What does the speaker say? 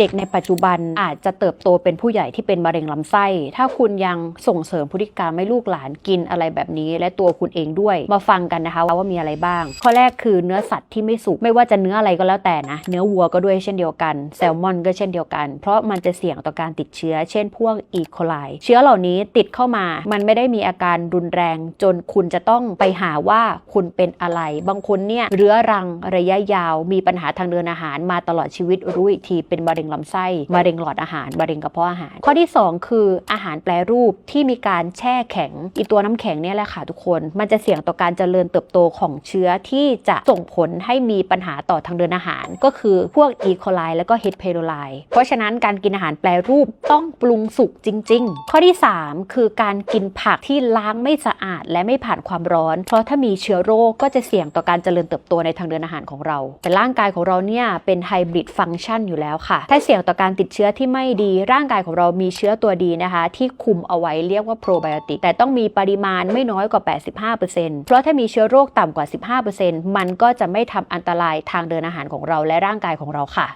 เด็กในปัจจุบันอาจจะเติบโตเป็นผู้ใหญ่ที่เป็นมะเร็งลำไส้ ถ้าคุณยังส่งเสริมพฤติกรรมให้ลูกหลานกินอะไรแบบนี้ และตัวคุณเองด้วย มาฟังกันนะคะว่ามีอะไรบ้าง ข้อแรกคือเนื้อสัตว์ที่ไม่สุก ไม่ว่าจะเนื้ออะไรก็แล้วแต่นะ เนื้อวัวก็ด้วยเช่นเดียวกัน แซลมอนก็เช่นเดียวกัน เพราะมันจะเสี่ยงต่อการติดเชื้อ เช่น พวกอีโคไล เชื้อเหล่านี้ติดเข้ามา มันไม่ได้มีอาการรุนแรง จนคุณจะต้องไปหาว่าคุณเป็นอะไร บางคนเนี่ยเรื้อรังระยะยาว มีปัญหาทางเดินอาหารมาตลอดชีวิตรู้อีกทีเป็นมะเร็งลำไส้มะเร็งหลอดอาหารมะเร็งกระเพาะอาหาร ข้อที่ 2 คืออาหารแปรรูปที่มีการแช่แข็งอีตัวน้ำแข็งเนี่ยแหละค่ะทุกคน มันจะเสี่ยงต่อการเจริญเติบโตของเชื้อที่จะส่งผลให้มีปัญหาต่อทางเดินอาหาร ก็คือพวกอีโคไลแล้วก็เฮดเพโรไลเพราะฉะนั้นการกินอาหารแปรรูปต้องปรุงสุกจริง ๆ ข้อที่ 3 คือการกินผักที่ล้างไม่สะอาดและไม่ผ่านความร้อน เพราะถ้ามีเชื้อโรคก็จะเสี่ยงต่อการเจริญเติบโตในทางเดินอาหารของเรา แต่ร่างกายของเราเนี่ยเป็นไฮบริดฟังก์ชันอยู่แล้วค่ะถ้าเสี่ยงต่อการติดเชื้อที่ไม่ดีร่างกายของเรามีเชื้อตัวดีนะคะ ที่คุมเอาไว้เรียกว่าโปรไบโอติกแต่ต้องมีปริมาณไม่น้อยกว่า 85%เพราะถ้ามีเชื้อโรคต่ำกว่า 15%มันก็จะไม่ทำอันตรายทางเดินอาหารของเราและร่างกายของเราค่ะ